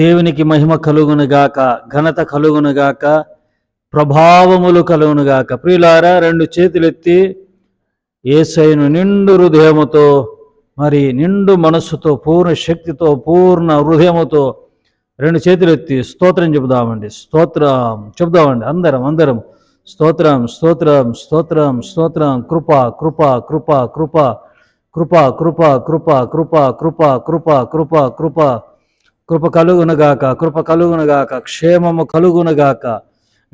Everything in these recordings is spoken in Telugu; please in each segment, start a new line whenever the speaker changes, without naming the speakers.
దేవునికి మహిమ కలుగునుగాక ఘనత కలుగునుగాక ప్రభావములు కలుగునుగాక ప్రియులారా రెండు చేతులెత్తి ఏసైను నిండు హృదయముతో మరి నిండు మనస్సుతో పూర్ణ శక్తితో పూర్ణ హృదయముతో రెండు చేతులు ఎత్తి స్తోత్రం చెబుదామండి. స్తోత్రం చెబుదామండి అందరం అందరం. స్తోత్రం స్తోత్రం స్తోత్రం స్తోత్రం. కృప కృప కృప కృప. కృప కృప కృప కృప కృప కృప కృప కృప. కృప కలుగునగాక కృప కలుగునగాక క్షేమము కలుగునగాక.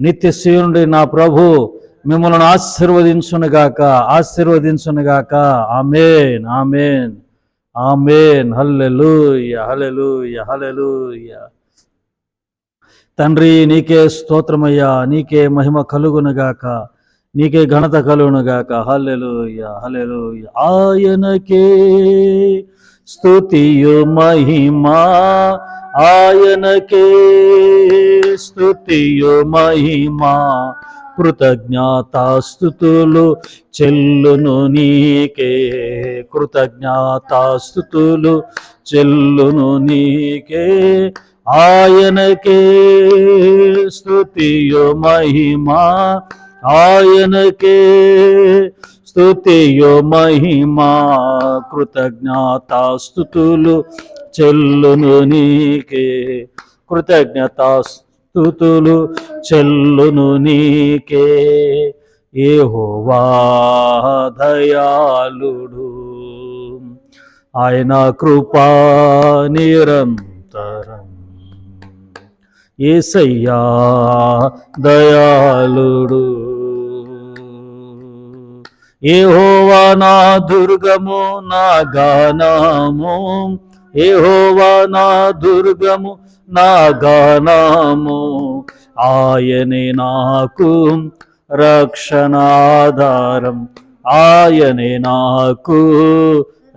నిత్య శివునుడి నా ప్రభు మిమ్మల్ని ఆశీర్వదించునుగాక ఆశీర్వదించునుగాక. Amen amen amen. Hallelujah hallelujah hallelujah. తండ్రి నీకే స్తోత్రమయ్యా నీకే మహిమ కలుగునుగాక నీకే ఘనత కలుగునుగాక. హల్లెలూయ హల్లెలూయ. ఆయనకే స్తుతియు మహిమా ఆయనకే. స్తుతియు మహిమా కృతజ్ఞాతాస్థుతులు చెల్లును నీకే. కృతజ్ఞాతాస్థుతులు చెల్లును నీకే ఆయనకే. స్తుతియు మహిమా ఆయనకే. స్తుతియో మహిమా కృతజ్ఞాతాస్థుతులు చెల్లును నీకే. కృతజ్ఞతాస్థుతులు చెల్లును నీకే. ఏహోవా దయాళుడు. ఆయన కృపా నిరంతరం. ఏసయ్యా దయాళుడు. ఏహోవా నా దుర్గము నా గానము ఏహోవా నా దుర్గము నా గానము ఆయనే నాకు రక్షణాధారం. ఆయనే నాకు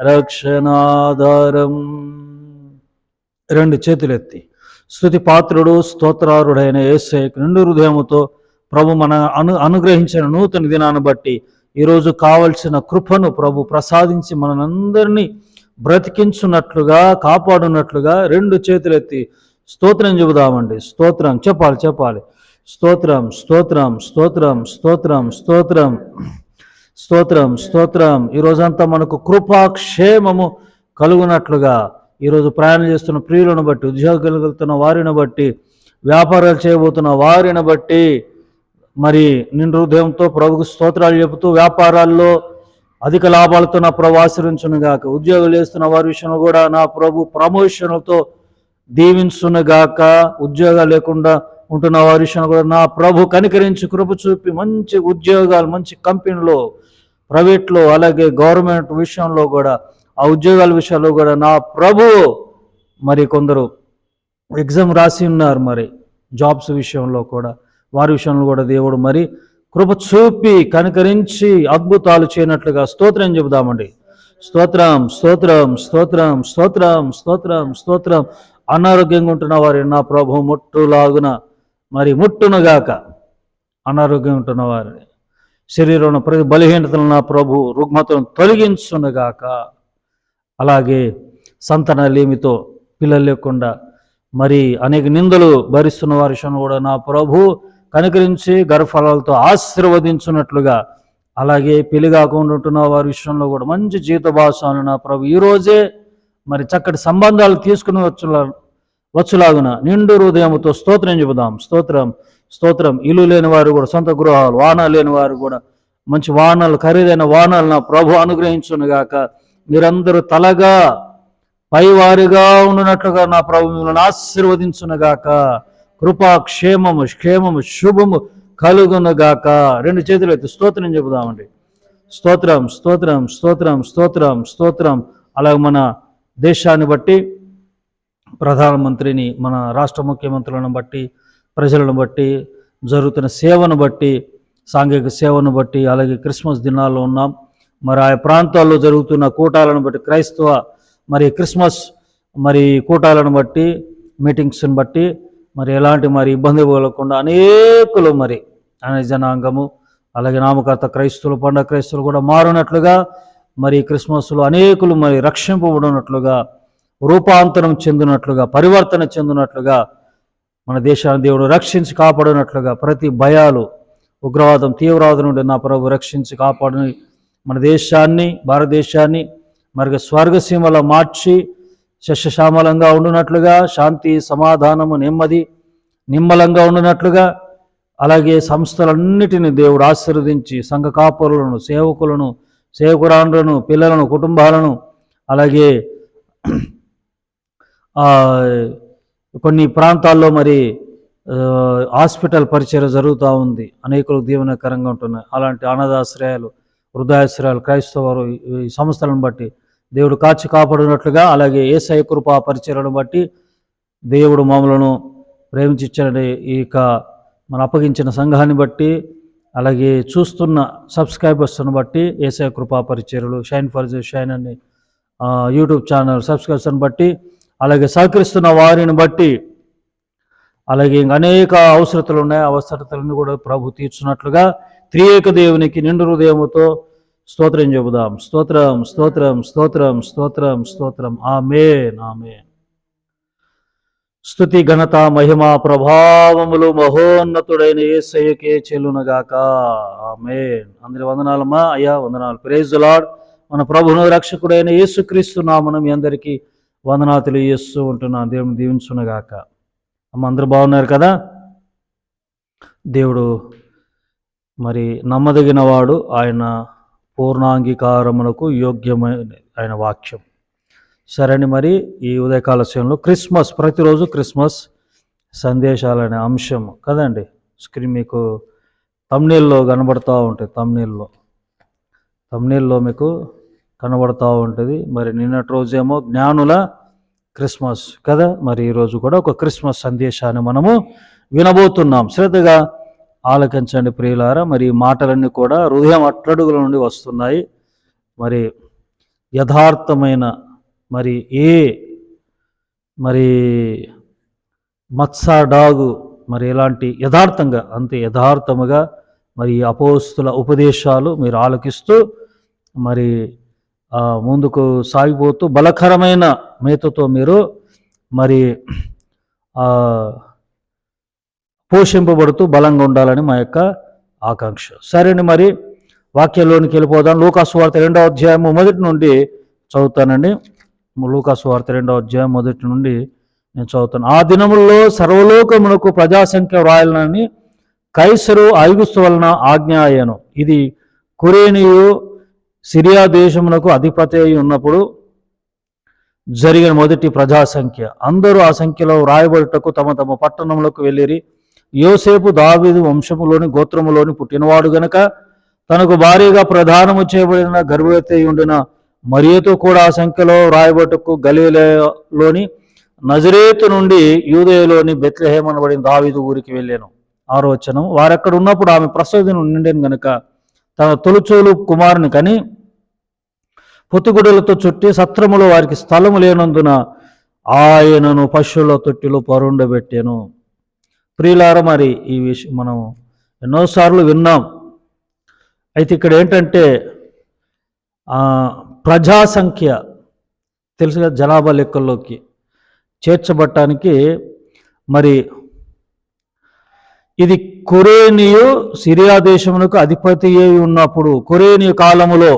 రక్షణాధారం. రెండు చేతులెత్తి. స్థుతి పాత్రుడు స్తోత్రారుడైన ఏసైకు నిండు హృదయముతో ప్రభు మన అను అనుగ్రహించిన నూతన దినాన్ని బట్టి ఈరోజు కావలసిన కృపను ప్రభు ప్రసాదించి మనందరినీ బ్రతికించున్నట్లుగా కాపాడున్నట్లుగా రెండు చేతులెత్తి స్తోత్రం చెబుదామండి. స్తోత్రం చెప్పాలి చెప్పాలి. స్తోత్రం స్తోత్రం స్తోత్రం స్తోత్రం స్తోత్రం స్తోత్రం స్తోత్రం. ఈరోజంతా మనకు కృపాక్షేమము కలుగునట్లుగా ఈరోజు ప్రయాణం చేస్తున్న ప్రియులను బట్టి ఉద్యోగాలు కలుగుతున్న వారిని బట్టి వ్యాపారాలు చేయబోతున్న వారిని బట్టి మరి నిండు హృదయంతో ప్రభుకు స్తోత్రాలు చెబుతూ వ్యాపారాల్లో అధిక లాభాలతో నా ప్రభు ఆశ్రయించునుగాక ఉద్యోగాలు చేస్తున్న వారి విషయంలో కూడా నా ప్రభు ప్రమోషన్లతో దీవించునుగాక. ఉద్యోగాలు లేకుండా ఉంటున్న వారి విషయంలో కూడా నా ప్రభు కనికరించి కృప చూపి మంచి ఉద్యోగాలు మంచి కంపెనీలో ప్రైవేట్లో అలాగే గవర్నమెంట్ విషయంలో కూడా ఆ ఉద్యోగాల విషయాల్లో కూడా నా ప్రభు మరి కొందరు ఎగ్జామ్ రాసి ఉన్నారు మరి జాబ్స్ విషయంలో కూడా. వారి విషయంలో కూడా దేవుడు మరి కృప చూపి కనికరించి అద్భుతాలు చేయనట్లుగా స్తోత్రం చెబుదామండి. స్తోత్రం స్తోత్రం స్తోత్రం స్తోత్రం స్తోత్రం స్తోత్రం. అనారోగ్యంగా ఉంటున్న వారు నా ప్రభు ముట్టులాగున మరి ముట్టునుగాక. అనారోగ్యం ఉంటున్న వారిని శరీరంలో ప్రతి బలహీనతలు నా ప్రభు రుగ్మతను తొలగించునుగాక. అలాగే సంతానలేమితో పిల్లలు లేకుండా మరి అనేక నిందలు భరిస్తున్న వారి విషయంలో కూడా నా ప్రభు కనుకరించి గర్భఫలాలతో ఆశీర్వదించున్నట్లుగా అలాగే పెళ్ళి కాకుండా ఉంటున్న వారి విషయంలో కూడా మంచి జీవిత భాషను నా ప్రభు ఈరోజే మరి చక్కటి సంబంధాలు తీసుకుని వచ్చులా వచ్చులాగున నిండు హృదయముతో స్తోత్రం చెబుదాం. స్తోత్రం స్తోత్రం. ఇల్లు లేని వారు కూడా సొంత గృహాలు వాహనాలు లేని వారు కూడా మంచి వాహనాలు ఖరీదైన వాహనాలు నా ప్రభు అనుగ్రహించునుగాక మీరందరూ తలగా పైవారిగా ఉన్నట్లుగా నా ప్రభు మిమ్మల్ని ఆశీర్వదించునుగాక కృపా క్షేమము క్షేమము శుభము కలుగునుగాక. రెండు చేతులు అయితే స్తోత్రం చెబుదామండి. స్తోత్రం స్తోత్రం స్తోత్రం స్తోత్రం స్తోత్రం. అలాగే మన దేశాన్ని బట్టి ప్రధానమంత్రిని మన రాష్ట్ర ముఖ్యమంత్రులను బట్టి ప్రజలను బట్టి జరుగుతున్న సేవను బట్టి సాంఘిక సేవను బట్టి అలాగే క్రిస్మస్ దినాల్లో ఉన్నాం. మరి ఆయా ప్రాంతాల్లో జరుగుతున్న కూటాలను బట్టి క్రైస్తవ మరి క్రిస్మస్ మరి కూటాలను బట్టి మీటింగ్స్ని బట్టి మరి ఎలాంటి మరి ఇబ్బంది కలగకుండా అనేకులు మరి అనే జనాంగము అలాగే నామకర్త క్రైస్తవులు పండగ క్రైస్తవులు కూడా మారినట్లుగా మరి క్రిస్మస్లో అనేకులు మరి రక్షింపబడినట్లుగా రూపాంతరం చెందినట్లుగా పరివర్తన చెందినట్లుగా మన దేశాన్ని దేవుడు రక్షించి కాపాడినట్లుగా ప్రతి భయాలు ఉగ్రవాదం తీవ్రవాదం నుండి నా ప్రభు రక్షించి కాపాడని మన దేశాన్ని భారతదేశాన్ని మరి స్వర్గసీమలో మార్చి శస్యశ్యామలంగా ఉండునట్లుగా శాంతి సమాధానము నెమ్మది నిమ్మలంగా ఉండునట్లుగా అలాగే సంస్థలన్నిటిని దేవుడు ఆశీర్వదించి సంఘ కాపురులను సేవకులను సేవకురాండ్రను పిల్లలను కుటుంబాలను అలాగే కొన్ని ప్రాంతాల్లో మరి హాస్పిటల్ పరిచయం జరుగుతూ ఉంది. అనేకులకు దీవెనకరంగా ఉంటున్నాయి. అలాంటి అనాథాశ్రయాలు వృద్ధాశ్రయాలు క్రైస్తవ ఈ సంస్థలను బట్టి దేవుడు కాచి కాపాడినట్లుగా అలాగే ఏసఐ కృపా పరిచయలను బట్టి దేవుడు మామూలను ప్రేమించిన ఈ యొక్క మన అప్పగించిన సంఘాన్ని బట్టి అలాగే చూస్తున్న సబ్స్క్రైబర్స్ను బట్టి ఏసఐ కృపా పరిచయలు షైన్ ఫర్ షైన్ అని యూట్యూబ్ ఛానల్ సబ్స్క్రిప్షన్ బట్టి అలాగే సహకరిస్తున్న వారిని బట్టి అలాగే ఇంక అనేక అవసరతలు ఉన్నాయి అవసరతలను కూడా ప్రభు తీర్చున్నట్లుగా త్రియేక దేవునికి నిండు హృదయముతో స్తోత్రం చెబుదాం. స్తోత్రం స్తోత్రం స్తోత్రం స్తోత్రం స్తోత్రం. ఆమే నామే స్థుతి ఘనత మహిమ ప్రభావములు మహోన్నతుడైన యేసయ్యకే చెల్లునగాక. ఆమేన్. అందరి వందనాలమ్మా. అయ్యా వందనాలు. ప్రేజ్ లాడ్ మన ప్రభును రక్షకుడైన యేసుక్రీస్తు నామను మీ అందరికీ వందనాలు తెలియజేస్తూ ఉంటున్నాను. దేవుని దీవించునగాక. అమ్మ అందరూ బాగున్నారు కదా? దేవుడు మరి నమ్మదగిన వాడు ఆయన పూర్ణాంగీకారమునకు యోగ్యమైన ఆయన వాక్యం. సరే అని మరి ఈ ఉదయకాల సమయంలో క్రిస్మస్ ప్రతిరోజు క్రిస్మస్ సందేశాలనే అంశం కదండి? స్క్రీన్ మీకు తమ్నీల్లో కనబడుతూ ఉంటుంది తమ్నీల్లో. తమ్నీల్లో మీకు కనబడుతూ ఉంటుంది. మరి నిన్నటి రోజేమో జ్ఞానుల క్రిస్మస్ కదా? మరి ఈరోజు కూడా ఒక క్రిస్మస్ సందేశాన్ని మనము వినబోతున్నాం. శ్రద్ధగా ఆలకించండి ప్రియులారా. మరి మాటలన్నీ కూడా హృదయం అట్టడుగుల నుండి వస్తున్నాయి. మరి యథార్థమైన మరి ఏ మరి మత్సా డాగు మరి ఇలాంటి యథార్థంగా అంతే యథార్థముగా మరి అపోస్తుల ఉపదేశాలు మీరు ఆలకిస్తూ మరి ముందుకు సాగిపోతూ బలకరమైన మేతతో మీరు మరి పోషింపబడుతూ బలంగా ఉండాలని మా యొక్క ఆకాంక్ష. సరేండి మరి వాక్యంలోనికి వెళ్ళిపోదాం. లూకాసు రెండో రెండవ అధ్యాయం మొదటి నుండి చదువుతానండి. లూకాసు రెండో రెండవ అధ్యాయం మొదటి నుండి నేను చదువుతాను. ఆ దినముల్లో సర్వలోకమునకు ప్రజాసంఖ్య వ్రాయాలని కైసరు ఐగుస్తు వలన ఆజ్ఞ అయ్యాను. ఇది కురేనియు సిరియా దేశమునకు అధిపతి అయి ఉన్నప్పుడు జరిగిన మొదటి ప్రజాసంఖ్య. అందరూ ఆ సంఖ్యలో వ్రాయబడుటకు తమ తమ పట్టణములకు వెళ్ళిరి. యోసేపు దావీదు వంశములోని గోత్రములోని పుట్టినవాడు గనక తనకు భారీగా ప్రధానము చేయబడిన గర్భవతి ఉండిన మరియతో కూడా ఆ సంఖ్యలో రాయబట్టుకు గలీలలోని నజరేతు నుండి యూదయలోని బెత్లహేమ్ అనబడిన దావీదు ఊరికి వెళ్ళాను. ఆరోచనం వారెక్కడ ఉన్నప్పుడు ఆమె ప్రసవదిన నిండాను గనక తన తొలుచూలు కుమారుని కని పొత్తుగుడులతో చుట్టి సత్రములో వారికి స్థలము లేనందున ఆయనను పశువుల తొట్టిలో పరుండబెట్టాను. ప్రియులార మరి ఈ విషయం మనం ఎన్నోసార్లు విన్నాం. అయితే ఇక్కడ ఏంటంటే ప్రజా సంఖ్య తెలుసుగా జనాభా లెక్కల్లోకి చేర్చబట్టానికి మరి ఇది కొరేనియు సిరియా దేశమునకు అధిపతి అయి ఉన్నప్పుడు కొరేనియు కాలములో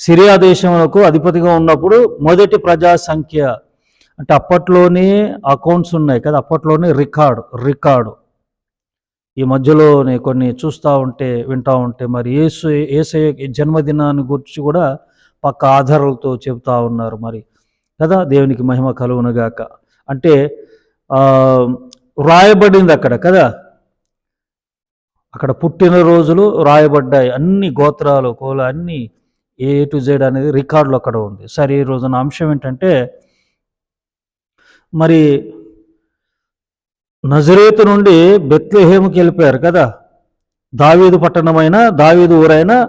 సిరియా దేశమునకు అధిపతిగా ఉన్నప్పుడు మొదటి ప్రజా సంఖ్య అంటే అప్పట్లోనే అకౌంట్స్ ఉన్నాయి కదా అప్పట్లోనే రికార్డు రికార్డు ఈ మధ్యలోనే కొన్ని చూస్తూ ఉంటే వింటూ ఉంటే మరి ఏసు ఏసయ్య జన్మదినాన్ని గురించి కూడా పక్క ఆధారాలతో చెబుతూ ఉన్నారు మరి. కదా దేవునికి మహిమ కలుగునగాక అంటే రాయబడింది అక్కడ కదా. అక్కడ పుట్టిన రోజులు రాయబడ్డాయి. అన్ని గోత్రాలు కోల అన్ని ఏ టు జెడ్ అనేది రికార్డులు అక్కడ ఉంది. సరే ఈ రోజున అంశం ఏంటంటే మరి నజరేతు నుండి బెత్లహేముకి వెళ్ళిపోయారు కదా. దావీదు పట్టణమైన దావీదు ఊరైన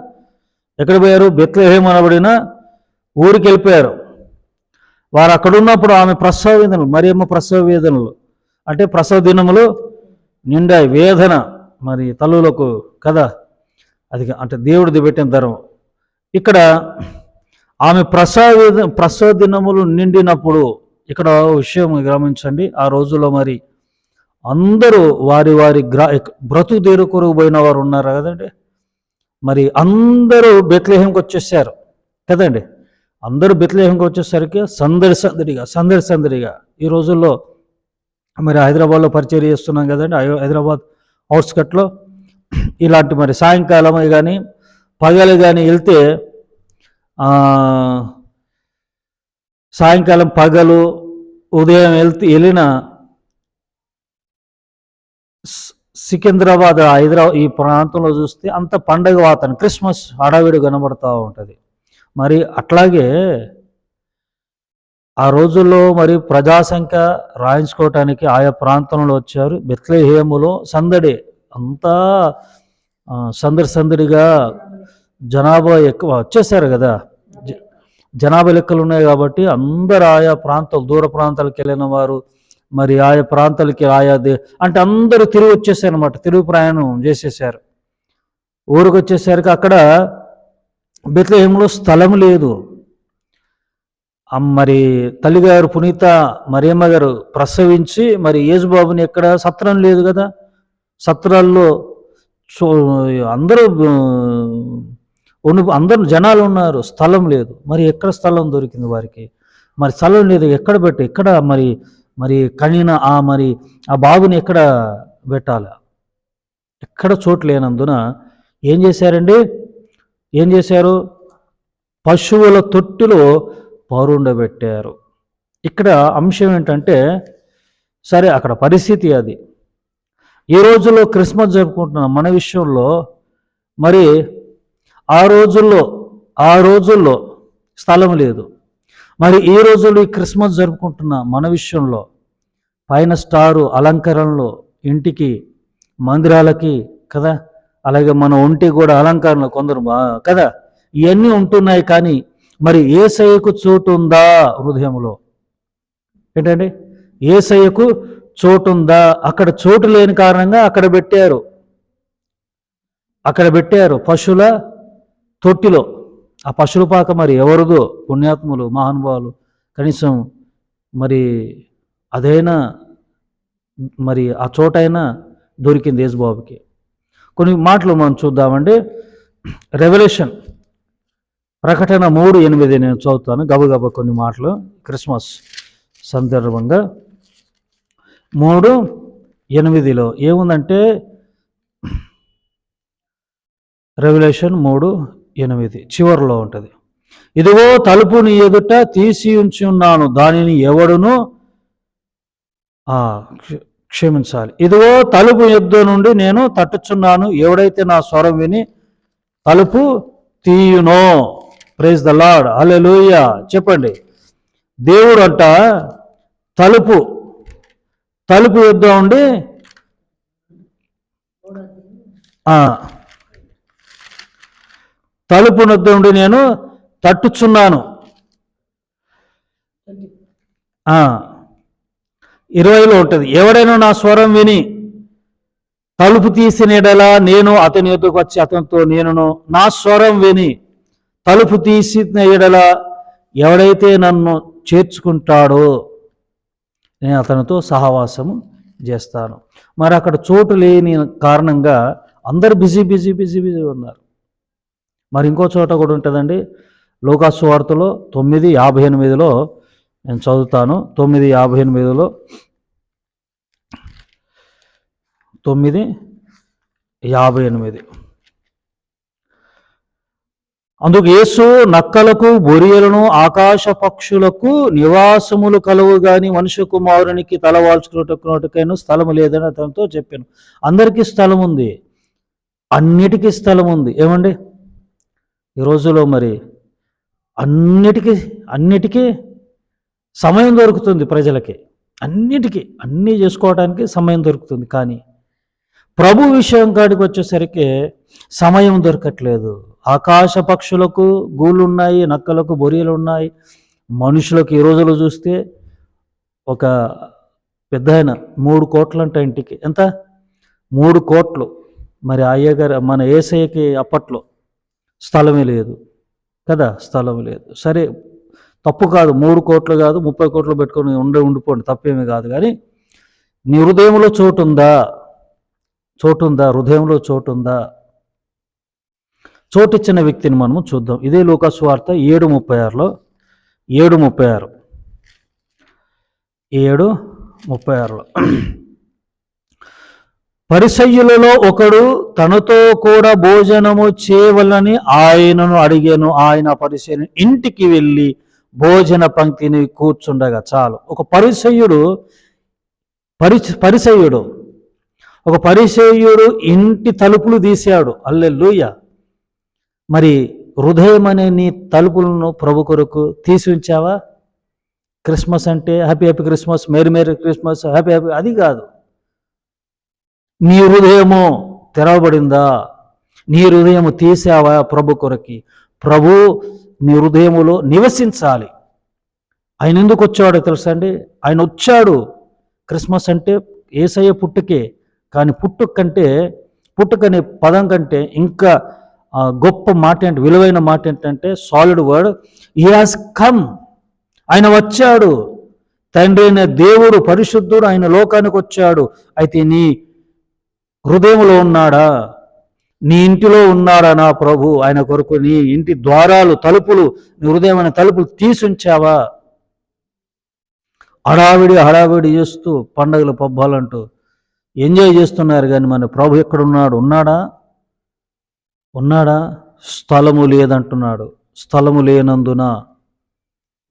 ఎక్కడ పోయారు? బెత్లెహేం అనబడిన ఊరికి వెళ్ళిపోయారు. వారు అక్కడ ఉన్నప్పుడు ఆమె ప్రసవ వేదనలు మరేమో ప్రసవ వేదనలు అంటే ప్రసవ దినములు నిండా వేదన మరి తల్లులకు కదా. అది అంటే దేవుడిది పెట్టిన ధర్మం. ఇక్కడ ఆమె ప్రసవ ప్రసవ దినములు నిండినప్పుడు ఇక్కడ విషయం గమనించండి. ఆ రోజుల్లో మరి అందరూ వారి వారి గ్రా బ్రతు దేరు కొరకు పోయిన వారు ఉన్నారు కదండి? మరి అందరూ బెత్లేహంకి వచ్చేసారు కదండి. అందరూ బెత్లేహంకి వచ్చేసరికి సందడి సందడిగా సందడి సందడిగా ఈ రోజుల్లో మరి హైదరాబాద్లో పరిచయం చేస్తున్నాం కదండి. హైదరాబాద్ అవుట్స్కట్లో ఇలాంటి మరి సాయంకాలమే కానీ పగలు కానీ వెళ్తే సాయంకాలం పగలు ఉదయం వెళ్తే వెళ్ళిన సి- సికింద్రాబాద్ హైదరాబాద్ ఈ ప్రాంతంలో చూస్తే అంత పండగ వాతావరణం క్రిస్మస్ హడావిడి కనబడుతూ ఉంటుంది. మరి అట్లాగే ఆ రోజుల్లో మరి ప్రజాసంఖ్య రాయించుకోవటానికి ఆయా ప్రాంతంలో వచ్చారు. బెత్లేహేములో సందడి అంతా సందడి సందడిగా జనాభా ఎక్కువ వచ్చేసారు కదా. జనాభా లెక్కలు ఉన్నాయి కాబట్టి అందరు ఆయా ప్రాంతాలు దూర ప్రాంతాలకు వెళ్ళిన వారు మరి ఆయా ప్రాంతాలకి ఆయా దే- అంటే అందరూ తిరిగి వచ్చేసారు అనమాట తిరుగు ప్రయాణం చేసేసారు. ఊరికి వచ్చేసరికి అక్కడ బెత్లహేములో స్థలం లేదు. మరి తల్లిగారు పునీత మరియమ్మ గారు ప్రసవించి మరి యేసుబాబుని ఎక్కడ సత్రం లేదు కదా. సత్రాల్లో అందరూ ఉండి అందరూ జనాలు ఉన్నారు స్థలం లేదు. మరి ఎక్కడ స్థలం దొరికింది వారికి? మరి స్థలం లేదు ఎక్కడ పెట్టి ఎక్కడ మరి మరి కనిన ఆ మరి ఆ బాబుని ఎక్కడ పెట్టాలి? ఎక్కడ చోటు లేనందున ఏం చేశారండి? ఏం చేశారు? పశువుల తొట్టిలో పరుండబెట్టారు. ఇక్కడ అంశం ఏంటంటే సరే అక్కడ పరిస్థితి అది. ఈ రోజుల్లో క్రిస్మస్ జరుపుకుంటున్నాం మన విషయంలో మరి ఆ రోజుల్లో ఆ రోజుల్లో స్థలం లేదు. మరి ఈ రోజుల్లో ఈ క్రిస్మస్ జరుపుకుంటున్న మన విషయంలో పైన స్టారు అలంకరణలో ఇంటికి మందిరాలకి కదా? అలాగే మన ఒంటి కూడా అలంకరణలు కొందరు కదా? ఇవన్నీ ఉంటున్నాయి కానీ మరి ఏసయ్యకు చోటు ఉందా హృదయంలో? ఏంటండి? ఏసయ్యకు చోటు ఉందా అక్కడ చోటు లేని కారణంగా అక్కడ పెట్టారు. అక్కడ పెట్టారు పశువుల తొట్టిలో ఆ పశువుల మరి ఎవరిదో పుణ్యాత్ములు మహానుభావులు కనీసం మరి అదైనా మరి ఆ చోటైనా దొరికింది యేసుబాబుకి కొన్ని మాటలు మనం చూద్దామండి. రెవల్యూషన్ ప్రకటన మూడు ఎనిమిది నేను చదువుతాను. గబగబ కొన్ని మాటలు. క్రిస్మస్ సందర్భంగా మూడు ఎనిమిదిలో ఏముందంటే రెవల్యూషన్ మూడు ఎనిమిది చివరిలో ఉంటుంది. ఇదిగో తలుపుని ఎదుట తీసి ఉంచి ఉన్నాను దానిని ఎవడును క్షమించాలి. ఇదిగో తలుపు యుద్ధ నుండి నేను తట్టుచున్నాను ఎవడైతే నా స్వరం విని తలుపు తీయునో ప్రైజ్ ద లాడ్ అలెలుయ చెప్పండి దేవుడు అంట తలుపు తలుపు యుద్ధం ఉండి తలుపు నుండి నేను తట్టుచున్నాను. ఇరవైలో ఉంటుంది. ఎవడైనా నా స్వరం విని తలుపు తీసినడలా నేను అతని ఎదుకు వచ్చి అతనితో నేనును నా స్వరం విని తలుపు తీసిన ఎడల ఎవడైతే నన్ను చేర్చుకుంటాడో నేను అతనితో సహవాసము చేస్తాను. మరి అక్కడ చోటు లేని కారణంగా అందరు బిజీ బిజీ బిజీ బిజీ ఉన్నారు. మరి ఇంకో చోట కూడా ఉంటుందండి. లోకాసు వార్తలో తొమ్మిది యాభై ఎనిమిదిలో నేను చదువుతాను. తొమ్మిది యాభై ఎనిమిదిలో తొమ్మిది యాభై ఎనిమిది. అందుకు యేసు నక్కలకు బొరియలను ఆకాశ పక్షులకు నివాసములు కలవు గాని మనుష్య కుమారునికి తలవాల్చుకున్నట్టుకైనా స్థలం లేదని అతనితో చెప్పాను. అందరికీ స్థలం ఉంది అన్నిటికీ స్థలం ఉంది ఏమండి? ఈ రోజులో మరి అన్నిటికీ అన్నిటికీ సమయం దొరుకుతుంది ప్రజలకి. అన్నిటికీ అన్నీ చేసుకోవడానికి సమయం దొరుకుతుంది. కానీ ప్రభు విషయం కాడికి వచ్చేసరికి సమయం దొరకట్లేదు. ఆకాశ పక్షులకు గూళ్ళు ఉన్నాయి నక్కలకు బొరియలు ఉన్నాయి మనుషులకు ఈ రోజులో చూస్తే ఒక పెద్ద ఆయన మూడు కోట్లు అంట ఇంటికి. ఎంత? మూడు కోట్లు. మరి అయ్యగారు మన ఏసయ్యకి అప్పట్లో స్థలమే లేదు. కదా? స్థలం లేదు. సరే తప్పు కాదు. మూడు కోట్లు కాదు ముప్పై కోట్లు పెట్టుకొని ఉండే ఉండిపోండి. తప్పేమీ కాదు. కానీ నీ హృదయంలో చోటు ఉందా చోటు ఉందా హృదయంలో చోటు ఉందా చోటిచ్చిన వ్యక్తిని మనము చూద్దాం. ఇదే లోకాసు వార్త ఏడు ముప్పై ఆరులో. ఏడు ముప్పై ఆరు. ఏడు ముప్పై ఆరులో. పరిసయ్యులలో ఒకడు తనతో కూడా భోజనము చేయవలని ఆయనను అడిగాను. ఆయన పరిసయ్యుని ఇంటికి వెళ్ళి భోజన పంక్తిని కూర్చుండగా చాలు. ఒక పరిసయ్యుడు పరి పరిసయ్యుడు ఒక పరిసయ్యుడు ఇంటి తలుపులు తీశాడు. అల్లెల్లుయ్య మరి హృదయం అనే నీ తలుపులను ప్రభు కొరకు తీసి ఉంచావా? క్రిస్మస్ అంటే happy happy Christmas merry merry Christmas happy happy అది కాదు. నీ హృదయము తెరవబడిందా? నీ హృదయము తీసావా ప్రభు కొరకి? ప్రభు నీ హృదయములో నివసించాలి. ఆయన ఎందుకు వచ్చాడో తెలుసా అండి? ఆయన వచ్చాడు క్రిస్మస్ అంటే ఏసయ్య పుట్టుకే. కానీ పుట్టుక కంటే పుట్టుకనే పదం కంటే ఇంకా గొప్ప మాట ఏంటి విలువైన మాట ఏంటంటే solid word he has come ఆయన వచ్చాడు. తండ్రి అయిన దేవుడు పరిశుద్ధుడు ఆయన లోకానికి వచ్చాడు. అయితే నీ హృదయంలో ఉన్నాడా? నీ ఇంటిలో ఉన్నాడా నా ప్రభు? ఆయన కొరకు నీ ఇంటి ద్వారాలు తలుపులు నీ హృదయమైన తలుపులు తీసుంచావా హడావిడి హడావిడి చేస్తూ పండగలు పబ్బాలంటూ ఎంజాయ్ చేస్తున్నారు కానీ మన ప్రభు ఎక్కడున్నాడు ఉన్నాడా? ఉన్నాడా? స్థలము లేదంటున్నాడు. స్థలము లేనందున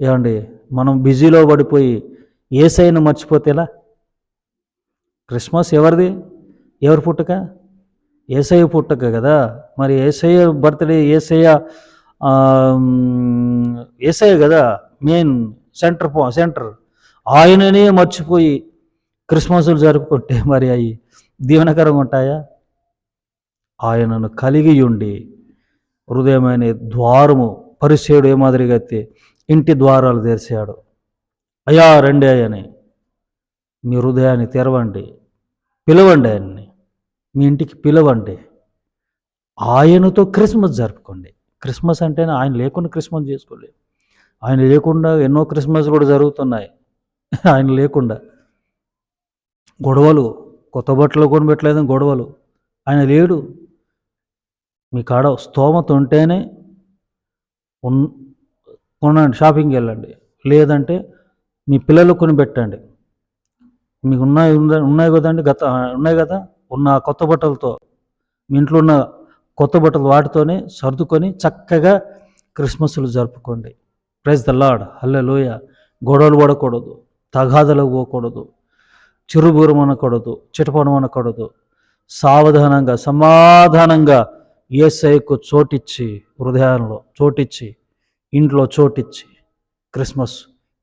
ఏమండి మనం బిజీలో పడిపోయి ఏసైనా మర్చిపోతేలా? క్రిస్మస్ ఎవరిది? ఎవరి పుట్టక? ఏసయ్య పుట్టక కదా. మరి ఏసయ్య బర్త్డే ఏసయ్య ఏసయ్య కదా మెయిన్ సెంటర్ పో సెంటర్. ఆయననే మర్చిపోయి క్రిస్మస్లు జరుపుకుంటే మరి అవి దీవెనకరంగా ఉంటాయా? ఆయనను కలిగి ఉండి హృదయమైన ద్వారము పరిసేయుడు ఏ మాదిరిగా అయితే ఇంటి ద్వారాలు తెరిచాడు. అయ్యా రండి అయ్యని మీ హృదయాన్ని తెరవండి. పిలవండి ఆయన్ని. మీ ఇంటికి పిలవండి. ఆయనతో క్రిస్మస్ జరుపుకోండి. క్రిస్మస్ అంటేనే ఆయన లేకుండా క్రిస్మస్ చేసుకోలేదు. ఆయన లేకుండా ఎన్నో క్రిస్మస్ కూడా జరుగుతున్నాయి. ఆయన లేకుండా. గొడవలు కొత్త బట్టలు కొనిపెట్టలేదని గొడవలు. ఆయన లేడు. మీ కాడ స్తోమత ఉంటేనే ఉన్ కొనండి షాపింగ్కి వెళ్ళండి. లేదంటే మీ పిల్లలు కొని పెట్టండి. మీకు ఉన్నాయి ఉన్నాయి కదండి గత ఉన్నాయి కదా? ఉన్న కొత్త బట్టలతో మీ ఇంట్లో ఉన్న కొత్త బట్టలు వాటితోనే సర్దుకొని చక్కగా క్రిస్మస్లు జరుపుకోండి. Praise the Lord hallelujah గొడవలు పడకూడదు. తగాదలకు పోకూడదు. చిరుబురం అనకూడదు. చిటపడం అనకూడదు. సావధానంగా సమాధానంగా ఏసైకు చోటిచ్చి హృదయంలో చోటిచ్చి ఇంట్లో చోటిచ్చి క్రిస్మస్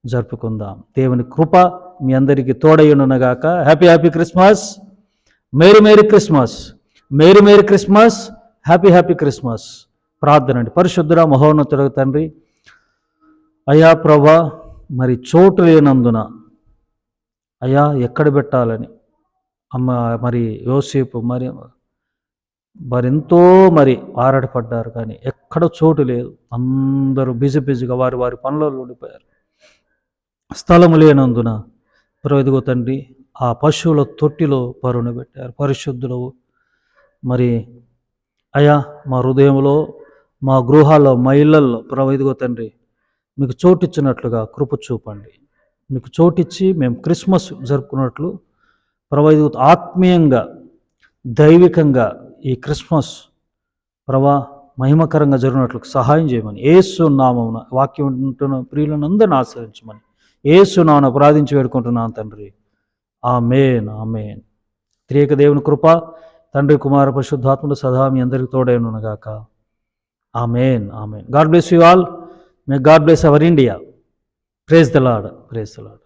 జరుపుకుందాం. దేవుని కృప మీ అందరికీ తోడయ్యునుగాక happy happy Christmas merry merry Christmas merry merry Christmas happy happy Christmas. ప్రార్థన అండి పరిశుద్ధుడ మహోన్నతుడు తండ్రి అయ్యా ప్రభా మరి చోటు లేనందున అయ్యా ఎక్కడ పెట్టాలని? అమ్మ మరి యోసేపు మరి మరెంతో మరి ఆరాటపడ్డారు కానీ ఎక్కడ చోటు లేదు. అందరూ బిజీ బిజీగా వారి వారి పనులలో ఉండిపోయారు. స్థలము లేనందున ప్రభు ఇదిగో తండ్రి ఆ పశువుల తొట్టిలో పరుని పెట్టారు. పరిశుద్ధులు మరి అయా మా హృదయంలో మా గృహాల్లో మా ఇళ్ళల్లో ప్రవైదిగో తండ్రి మీకు చోటిచ్చినట్లుగా కృప చూపండి. మీకు చోటిచ్చి మేము క్రిస్మస్ జరుపుకున్నట్లు ప్రవైదిగో ఆత్మీయంగా దైవికంగా ఈ క్రిస్మస్ ప్రభా మహిమకరంగా జరిగినట్లు సహాయం చేయమని ఏసు నామమున వాక్యం ఉంటున్న ప్రియులను అందరిని ఆశ్రయించమని ఏసు నామను ప్రార్థించి వేడుకుంటున్నాను తండ్రి. Amen amen. త్రియక దేవుని కృప తండ్రి కుమార పరిశుద్ధాత్ముడు సదా మీ అందరికి తోడైనగాక amen amen. God bless you all. May God bless our India. Praise the Lord praise the Lord